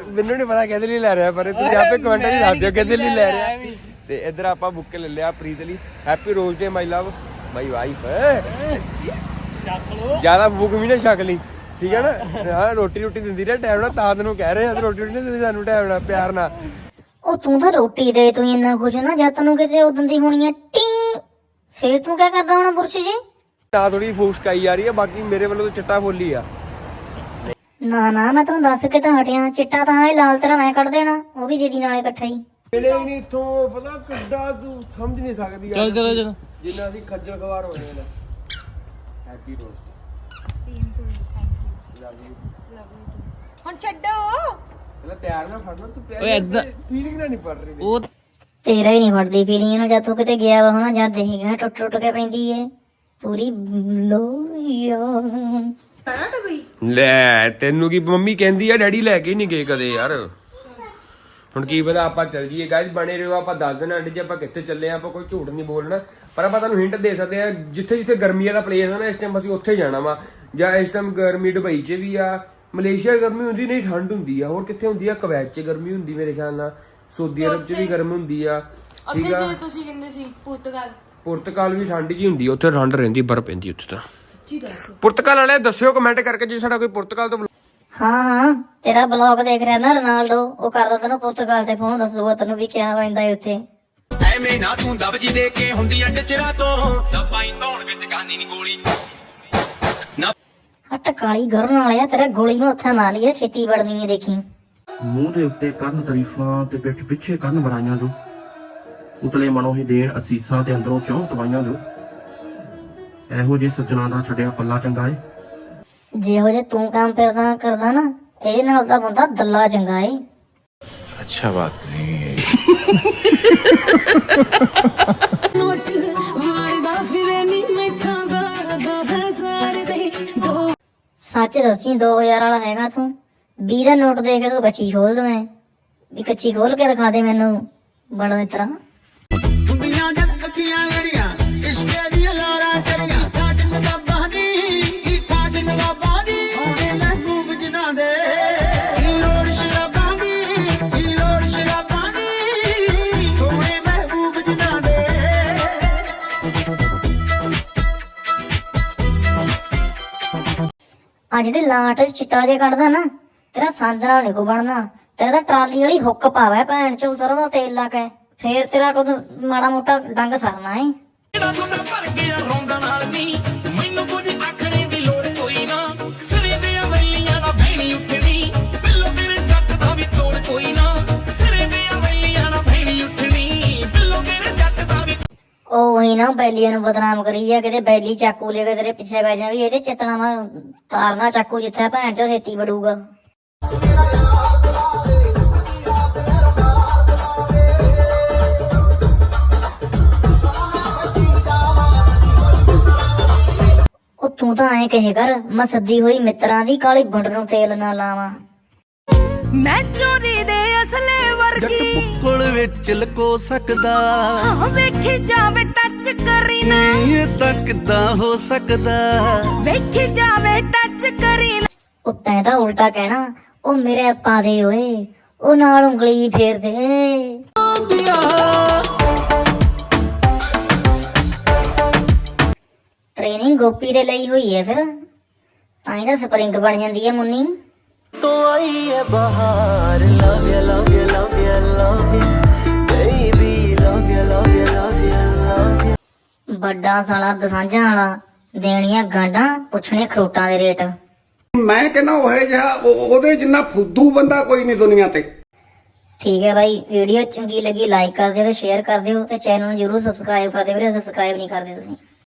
ਮੈਨੂੰ ਨਹੀਂ ਪਤਾ ਕਿਹਦੇ ਲਈ ਲੈ ਰਿਹਾ ਪਰ ਤੁਸੀਂ ਆਪੇ ਕਮੈਂਟ ਵਿੱਚ ਦੱਸ ਦਿਓ ਕਿਹਦੇ ਲਈ ਲੈ ਰਿਹਾ। ਤੇ ਇੱਧਰ ਆਪਾਂ ਬੁੱਕੇ ਲੈ ਲਿਆ ਪ੍ਰੀਤ ਲਈ। Happy rose day my love my wife ਜ਼ਿਆਦਾ ਬੁੱਕ ਵੀ ਨਾ ਛਕ ਲਈ। ਠੀਕ ਹੈ ਨਾ? ਹਾਂ ਰੋਟੀ ਰੋਟੀ ਦਿੰਦੀ ਰਹਿ ਟਾਈਮ ਨਾਲ ਤਾਂ ਤੈਨੂੰ ਕਹਿ ਰਹੇ ਆ ਰੋਟੀ ਰੋਟੀ ਨਹੀਂ ਦਿੰਦੀ ਸਾਨੂੰ ਟਾਈਮ ਨਾਲ ਪਿਆਰ ਨਾਲ। ਉਹ ਤੂੰ ਤਾਂ ਰੋਟੀ ਦੇ ਤੂੰ ਇੰਨਾ ਖੁਸ਼ ਨਾ ਜਦ ਤੈਨੂੰ ਕਿਤੇ ਉਦੋਂ ਦੀ ਹੋਣੀ ਹੈ ਟੀ। ਫੇਰ ਤੂੰ ਕਿਆ ਕਰਦਾ ਹੋਣਾ ਬੁਰਸ਼ ਜੀ? ਤਾਂ ਥੋੜੀ ਫੂਸ ਕਾਈ ਜਾ ਰਹੀ ਹੈ ਬਾਕੀ ਮੇਰੇ ਵੱਲੋਂ ਤਾਂ ਚਿੱਟਾ ਫੁੱਲ ਹੀ ਆ। ਨਾ ਨਾ ਮੈਂ ਤੈਨੂੰ ਦੱਸ ਕੇ ਤਾਂ ਹਟਿਆ। ਚਿੱਟਾ ਤਾਂ ਹੈ ਲਾਲ ਤੇਰਾ ਮੈਂ ਕੱਢ ਦੇਣਾ ਉਹ ਵੀ ਦੇ ਦੀ ਨਾਲੇ ਇਕੱਠਾ ਹੀ। ਮਿਲੇ ਹੀ ਨਹੀਂ ਇਥੋਂ ਪਤਾ ਕਿੱਡਾ ਤੂੰ ਸਮਝ ਨਹੀਂ ਸਕਦੀ ਚਲ ਚਲੋ ਚਲੋ। ਜਿੰਨਾ ਅਸੀਂ ਖੱਜਲ ਖਵਾਰ ਹੋਏ ਨੇ। ਹੈਪੀ ਰੋਜ਼ ਹੁਣ ਛੱਡੋ। ਪਹਿਲਾਂ ਤਿਆਰ ਨਾ ਫੜਨਾ ਤੂੰ ਪਿਆਰ ਓਏ ਐਦਾਂ ਫੀਲਿੰਗ ਨਾ ਨਹੀਂ ਪੜ ਰਹੀ ਉਹ ਤੇਰਾ ਹੀ ਨਹੀਂ ਫੜਦੀ ਫੀਲਿੰਗ ਨੂੰ ਜਦ ਤੂੰ ਕਿਤੇ ਗਿਆ ਵਾ ਹੋਣਾ, ਜਦ ਦੇਖੇਗਾ ਟੁੱਟ ਟੁੱਟ ਕੇ ਪੈਂਦੀ ਏ। ਪੂਰੀ ਲੋਇਆ ਲੈ, ਤੈਨੂੰ ਕੀ ਮੰਮੀ ਕਹਿੰਦੀ ਆ, ਡੈਡੀ ਲੈ ਕੇ ਨਹੀਂ ਗਏ ਕਦੇ ਯਾਰ। ਹੁਣ ਕੀ ਪਤਾ ਆਪਾਂ ਚੱਲ ਜੀਏ ਗਾਇਸ ਬਣੇ ਰਹੋ, ਆਪਾਂ ਦੱਸ ਦੇਣਾ ਅੰਡ ਜੀ ਆਪਾਂ ਕਿੱਥੇ ਚੱਲੇ ਆ, ਆਪਾਂ ਕੋਈ ਝੂਠ ਨਹੀਂ ਬੋਲਣਾ। ਪਰ ਆਪਾਂ ਤੁਹਾਨੂੰ ਹਿੰਟ ਦੇ ਸਕਦੇ ਆ, ਜਿੱਥੇ ਜਿੱਥੇ ਗਰਮੀ ਵਾਲਾ ਪਲੇਸ ਹੈ ਨਾ, ਇਸ ਟਾਈਮ ਅਸੀਂ ਉੱਥੇ ਜਾਣਾ ਵਾ। ਜਾਂ ਇਸ ਟਾਈਮ ਗਰਮੀ ਦੁਬਈ 'ਚ ਵੀ ਆ, ਮਲੇਸ਼ੀਆ 'ਚ ਗਰਮੀ ਹੁੰਦੀ, ਨਹੀਂ ਠੰਡ ਹੁੰਦੀ ਆ। ਹੋਰ ਕਿੱਥੇ ਹੁੰਦੀ ਆ? ਕੁਵੈਤ 'ਚ ਗਰਮੀ ਹੁੰਦੀ ਮੇਰੇ ਖਿਆਲ ਨਾਲ। ਸਾਊਦੀ ਅਰਬ 'ਚ ਵੀ ਗਰਮੀ ਹੁੰਦੀ ਆ ਠੀਕ ਆ? ਤੁਸੀਂ ਕਹਿੰਦੇ ਸੀ ਪੁਰਤਗਾਲ। ਪੁਰਤਗਾਲ ਵੀ ਠੰਡ ਜੀ ਹੁੰਦੀ ਆ ਉੱਥੇ ਠੰਡ ਰਹਿੰਦੀ ਬਰਫ਼ ਪੈਂਦੀ ਉੱਥੇ ਤਾਂ। ਪੁਰਤਗਾਲ ਵਾਲੇ ਦੱਸਿਓ ਕਮੈਂਟ ਕਰਕੇ ਜੇ ਸਾਡਾ ਕੋਈ ਪੁਰਤਗਾਲ ਤੋਂ ਹਾਂ ਹਾਂ। ਤੇਰਾ ਬਲੌਗ ਦੇਖ ਰਿਹਾ ਨਾ ਰੋਨਾਲਡੋ ਉਹ ਕਰਦਾ ਤੈਨੂੰ ਪੁਰਤਗਾਲ ਤੇ ਫੋਨ ਦੱਸੂਗਾ ਤੈਨੂੰ ਵੀ ਕਿਆ ਵੈਂਦਾ ਏ ਉੱਥੇ। ਐਵੇਂ ਨਾ ਤੂੰ ਦਬਜੀ ਦੇ ਕੇ ਹੁੰਦੀਆਂ ਟਚਰਾ ਤੋਂ। ਦਬਾਈ ਧੌਣ ਵਿੱਚ ਗਾਨੀ ਨਹੀਂ ਗੋਲੀ। ਹੱਟ ਕਾਲੀ ਗਰਨ ਵਾਲਿਆ ਤੇਰੇ ਗੋਲੀ ਨੂੰ ਉੱਥੇ ਮਾਰ ਲਿਆ ਛੇਤੀ ਵੜਨੀ ਏ ਦੇਖੀ। ਮੂੰਹ ਦੇ ਉੱਤੇ ਕਰਨ ਤਾਰੀਫਾਂ ਤੇ ਪਿੱਠ ਪਿੱਛੇ ਕਰਨ ਬੜਾਈਆਂ ਜੋ। ਉਤਲੇ ਮਨੋਂ ਹੀ ਦੇਣ ਅਸੀਸਾਂ ਤੇ ਅੰਦਰੋਂ ਚੌਂ ਤਵਾਈਆਂ ਜੋ। ਇਹੋ ਜੇ ਸੱਜਣਾ ਦਾ ਛੱਡਿਆ ਪੱਲਾ ਚੰਗਾ ਏ। ਜਿਹੋ ਜੇ ਤੂੰ ਕੰਮ ਫਿਰਦਾ ਕਰਦਾ ਨਾ ਇਹਦੇ ਨਾਲ ਤਾਂ ਬੰਦਾ ਦੱਲਾ ਚੰਗਾ ਏ। ਅੱਛਾ ਬਾਤ ਨਹੀਂ ਨੋਟ ਮਾਰਦਾ ਫਿਰੇ ਨੀ ਮੈਥਾਂ ਦਾ ਦਾ ਹਜ਼ਾਰ ਦੇ ਦੋ ਸੱਚ ਦੱਸੀ 2000 ਵਾਲਾ ਹੈਗਾ ਤੂੰ? 20 ਦਾ ਨੋਟ ਦੇ ਕੇ ਤੂੰ ਕੱਚੀ ਖੋਲ ਦਵੇਂ ਵੀ ਕੱਚੀ ਖੋਲ ਕੇ ਦਿਖਾ ਦੇ ਮੈਨੂੰ ਬੜਾ ਇਸ ਤਰ੍ਹਾਂ ਹੁੰਦੀਆਂ ਜਦ ਅੱਖੀਆਂ ਲੜੀਆਂ ਇਸ਼ਕੇ ਦੀਆਂ ਲਾਰਾ ਚੜੀਆਂ। ਠਾਠ ਨਵਾਬਾਂ ਦੀ ਕੀ ਠਾਠ ਨਵਾਬਾਂ ਦੀ। ਸੋਹਣੇ ਮਹਿਬੂਬ ਜਿਨ੍ਹਾਂ ਦੇ ਦੀ ਦੀ। ਦੇ। ਆ ਜਿਹੜੇ ਲਾਟ ਚ ਚਿੱਤੜਾ ਜੇ ਕੱਢਦਾ ਨਾ ਤੇਰਾ ਸੰਦ ਨਾਲ ਨਹੀਂ ਕੋ ਬਣਨਾ। ਤੇਰਾ ਤਾਂ ਟਰਾਲੀ ਵਾਲੀ ਹੁੱਕ ਪਾਵੇ ਭੈਣ ਚੋਂ ਸਰੋਂ ਦਾ ਤੇਲ ਲਾ ਕੇ। ਫੇਰ ਤੇਰਾ ਕੁਝ ਮਾੜਾ ਮੋਟਾ ਡੰਗ ਸਰਨਾ ਏ ਨਾ। ਹੀ ਨਾ ਬੈਲੀਆਂ ਨੂੰ ਬਦਨਾਮ ਕਰੀ ਆ ਕਿਤੇ ਬੈਲੀ ਚਾਕੂ ਲੈ ਕੇ ਤੇਰੇ ਪਿੱਛੇ ਬੈ ਜਾ ਵੀ ਇਹਦੇ ਚਿਤਨਾ ਮੈਂ ਤਾਰਨਾ ਚਾਕੂ ਜਿੱਥੇ ਭੈਣ ਚੋਂ ਛੇਤੀ ਬੜੂਗਾ ਤੂੰ ਤਾਂ ਐਂ ਕਹੇ ਕਰ ਮੈਂ ਸੱਦੀ ਹੋਈ ਮਿੱਤਰਾਂ ਦੀ ਕਾਲੀ ਬੰਡ ਨੂੰ ਤੇਲ ਨਾ ਲਾਵਾਂ। ਮੈਂ ਚੋਰੀ ਦੇ ਅਸਲੇ ਵਰਗੀ। ਬੁੱਕਲ ਵਿੱਚ ਲਕੋ ਸਕਦਾ। ਹਾਂ ਵੇਖੀ ਜਾਵੇ ਟੱਚ ਕਰੀ ਨਾ ਇਹ ਤਾਂ ਕਿੱਦਾਂ ਹੋ ਸਕਦਾ? ਵੇਖੀ ਜਾਵੇ ਟੱਚ ਕਰੀ ਨਾ ਉਹ ਤੈਂ ਤਾਂ ਉਲਟਾ ਕਹਿਣਾ ਉਹ ਮੇਰੇ ਪਾ ਦੇ ਓਏ। ਉਹ ਨਾਲ ਉਂਗਲੀ ਵੀ ਫੇਰ ਦੇ। ਟ੍ਰੇਨਿੰਗ ਗੋਪੀ ਦੇ ਲਈ ਹੋਈ ਹੈ ਫਿਰ। ਤਾਂ ਇਹਦਾ ਸਪਰਿੰਗ ਬਣ ਜਾਂਦੀ ਹੈ ਮੁੰਨੀ। ਤੋ ਆਈ ਹੈ ਬਹਾਰ। Love you love you love you love you ਵੱਡਾ ਸਾਲਾ ਦਸਾਂਝਾਂ ਵਾਲਾ ਦੇਣੀਆਂ ਗਾਂਡਾਂ ਪੁੱਛਣੇ ਖਰੋਟਾਂ ਦੇ ਰੇਟ। ਮੈਂ ਕਹਿੰਦਾ ਉਹ ਜਿਹਾ, ਉਹ- ਉਹਦੇ ਜਿੰਨਾ ਫੁੱਦੂ ਬੰਦਾ ਕੋਈ ਨਹੀਂ ਦੁਨੀਆ ਤੇ। ਠੀਕ ਹੈ ਭਾਈ ਵੀਡੀਓ ਚੰਗੀ ਲੱਗੀ ਲਾਈਕ ਕਰ ਦਿਓ ਤੇ ਸ਼ੇਅਰ ਕਰ ਦਿਓ ਤੇ ਚੈਨਲ ਨੂੰ ਜਰੂਰ ਸਬਸਕ੍ਰਾਈਬ ਕਰ ਦਿਓ ਵੀਰੇ ਸਬਸਕ੍ਰਾਈਬ ਨਹੀਂ ਕਰਦੇ ਤੁਸੀਂ।